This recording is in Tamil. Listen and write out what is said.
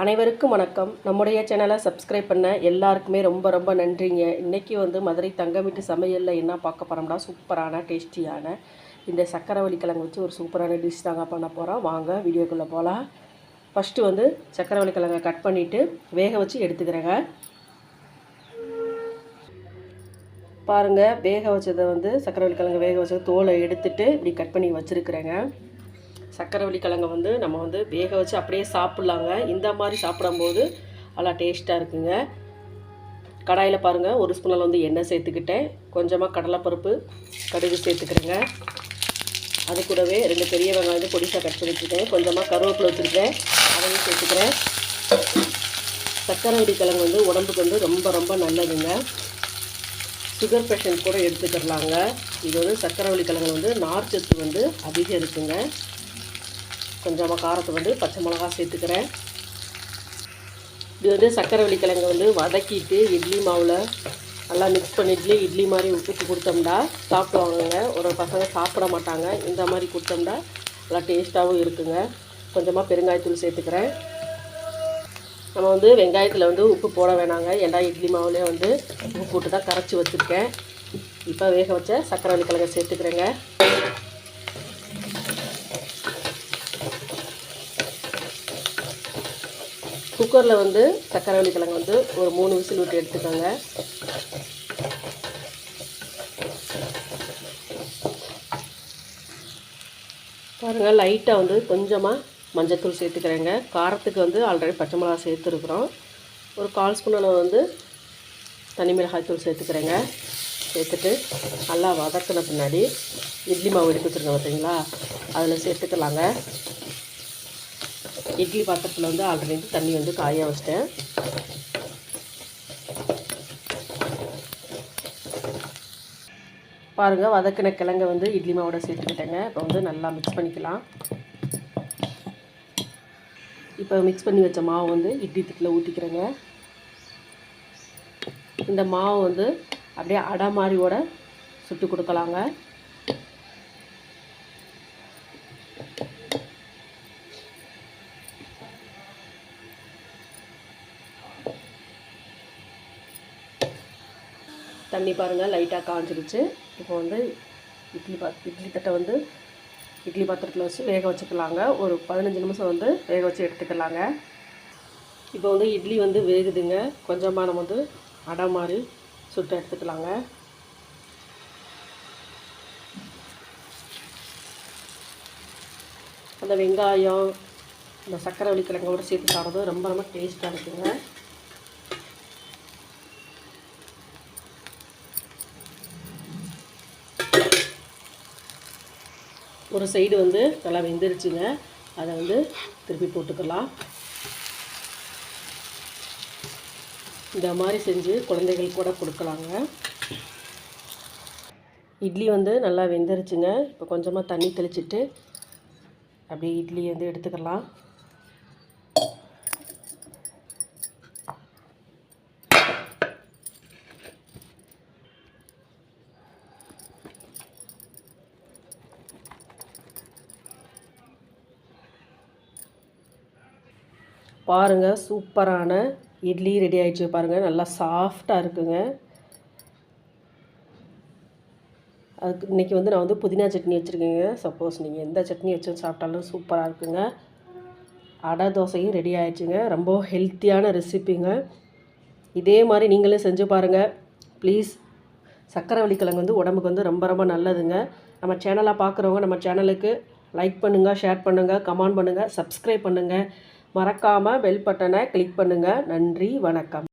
அனைவருக்கும் வணக்கம். நம்முடைய சேனலை சப்ஸ்கிரைப் பண்ண எல்லாருக்குமே ரொம்ப ரொம்ப நன்றிங்க. இன்றைக்கி வந்து மதுரை தங்கமிட்டு சமையலில் என்ன பார்க்க போகிறோம்னா சூப்பரான டேஸ்டியான இந்த சக்கரவள்ளி கிழங்கு வச்சு ஒரு சூப்பரான டிஷ் தாங்க பண்ண போகிறோம் வாங்க வீடியோக்குள்ளே போகலாம் ஃபஸ்ட்டு வந்து சக்கரவள்ளி கிழங்கை கட் பண்ணிவிட்டு வேக வச்சு எடுத்துக்கிறேங்க. பாருங்கள் வேக வச்சதை வந்து சக்கரவள்ளி கிழங்கு வேக வச்சதை தோலை எடுத்துகிட்டு இப்படி கட் பண்ணி வச்சுருக்குறேங்க. சக்கரவள்ளி கிழங்க வந்து நம்ம வந்து வேக வச்சு அப்படியே சாப்பிட்லாங்க. இந்த மாதிரி சாப்பிடும்போது நல்லா டேஸ்ட்டாக இருக்குங்க. கடாயில் பாருங்கள் ஒரு ஸ்பூனில் வந்து எண்ணெய் சேர்த்துக்கிட்டேன். கொஞ்சமாக கடலைப்பருப்பு கடுகு சேர்த்துக்கிறேங்க. அது கூடவே ரெண்டு பெரிய வெங்காயம் வந்து பொடிசாக கட் வச்சுருக்கேன் கொஞ்சமாக கருவேப்பிலை வச்சுருக்கேன். அதையும் சேர்த்துக்கிறேன். சக்கரவள்ளி கிழங்கு வந்து உடம்புக்கு வந்து ரொம்ப ரொம்ப நல்லதுங்க. சுகர் பேஷண்ட் கூட எடுத்துக்கிறலாங்க. இது வந்து சக்கரவள்ளி கிழங்கு வந்து நார்ச்சத்து வந்து அதிகம் இருக்குங்க. கொஞ்சமாக காரத்தை வந்து பச்சை மிளகா சேர்த்துக்கிறேன். இது வந்து சக்கரை வெள்ளிக்கிழங்கு வந்து வதக்கிட்டு இட்லி மாவில் நல்லா மிக்ஸ் பண்ணிட்டு இட்லி மாதிரி ஊற்றி கொடுத்தோம்னா சாப்பிடுவாங்கங்க. ஒரு பசங்க சாப்பிட மாட்டாங்க. இந்த மாதிரி கொடுத்தோம்னா நல்லா டேஸ்ட்டாகவும் இருக்குங்க. கொஞ்சமாக பெருங்காயத்தூள் சேர்த்துக்கிறேன். நம்ம வந்து வெங்காயத்தில் வந்து உப்பு போட வேணாங்க. ஏன்டா இட்லி மாவுலேயே வந்து உப்பு போட்டு தான் கரைச்சி வச்சுருக்கேன். இப்போ வேக வச்ச சக்கரை கிழங்கை சேர்த்துக்கிறேங்க. குக்கரில் வந்து சக்கரவள்ளி கிழங்கு வந்து ஒரு மூணு விசில் விட்டு எடுத்துக்கோங்க. பாருங்கள் லைட்டாக வந்து கொஞ்சமாக மஞ்சத்தூள் சேர்த்துக்கிறேங்க. காரத்துக்கு வந்து ஆல்ரெடி பச்சை மிளகா சேர்த்துருக்குறோம். ஒரு கால் ஸ்பூன் அளவு வந்து தனி மிளகாய் தூள் சேர்த்துக்கிறேங்க. சேர்த்துட்டு நல்லா வதக்கின பின்னாடி இட்லி மாவு எடுத்து வச்சுருங்க பார்த்தீங்களா அதில் சேர்த்துக்கலாங்க. இட்லி பாத்திரத்தில் வந்து ஆல்ரெடி தண்ணி வந்து காய வச்சிட்டேன். பாருங்கள் வதக்கின கிழங்க வந்து இட்லி மாவோட சேர்த்துக்கிட்டேங்க. இப்போ வந்து நல்லா மிக்ஸ் பண்ணிக்கலாம். இப்போ மிக்ஸ் பண்ணி வச்ச மாவு வந்து இட்லி தட்டில் ஊற்றிக்கிறேங்க இந்த மாவு வந்து அப்படியே அடை மாதிரியோட சுட்டு கொடுக்கலாங்க. தண்ணி பாருங்கள் லைட்டாக காஞ்சிருச்சு. இப்போ வந்து இட்லி பாத் இட்லி தட்டை வந்து இட்லி பாத்திரத்தில் வச்சு வேக வச்சுக்கலாங்க. ஒரு பதினஞ்சு நிமிஷம் வந்து வேக வச்சு எடுத்துக்கலாங்க. இப்போ வந்து இட்லி வந்து வேகுதுங்க. கொஞ்சமாக நம்ம வந்து அடை மாதிரி சுட்டு எடுத்துக்கலாங்க. அந்த வெங்காயம் இந்த சர்க்கரை கிழங்கோட சேர்த்து சாப்பிட்றது ரொம்ப ரொம்ப டேஸ்ட்டாக இருக்குங்க. ஒரு சைடு வந்து நல்லா வெந்துருச்சுங்க. அதை வந்து திருப்பி போட்டுக்கலாம். இந்த மாதிரி செஞ்சு குழந்தைகள் கூட கொடுக்கலாங்க. இட்லி வந்து நல்லா வெந்துருச்சுங்க. இப்போ கொஞ்சமாக தண்ணி தெளிச்சிட்டு அப்படியே இட்லி வந்து எடுத்துக்கலாம். பாருங்கள் சூப்பரான இட்லி ரெடி ஆகிடுச்சு பாருங்கள் நல்லா சாஃப்டாக இருக்குங்க. அதுக்கு இன்றைக்கி வந்து நான் வந்து புதினா சட்னி வச்சுருக்கேங்க. சப்போஸ் நீங்கள் எந்த சட்னி வச்சு சாப்பிட்டாலும் சூப்பராக இருக்குங்க. அடை தோசையும் ரெடி ஆகிடுச்சுங்க ரொம்ப ஹெல்த்தியான ரெசிப்பிங்க இதே மாதிரி நீங்களும் செஞ்சு பாருங்கள் ப்ளீஸ் சக்கரை கிழங்கு வந்து உடம்புக்கு வந்து ரொம்ப ரொம்ப நல்லதுங்க. நம்ம சேனலாக பார்க்குறவங்க நம்ம சேனலுக்கு லைக் பண்ணுங்கள் ஷேர் பண்ணுங்கள் கமெண்ட் பண்ணுங்கள் சப்ஸ்கிரைப் பண்ணுங்கள் மறக்காமல் பெல் பட்டனை கிளிக் பண்ணுங்கள் நன்றி வணக்கம்.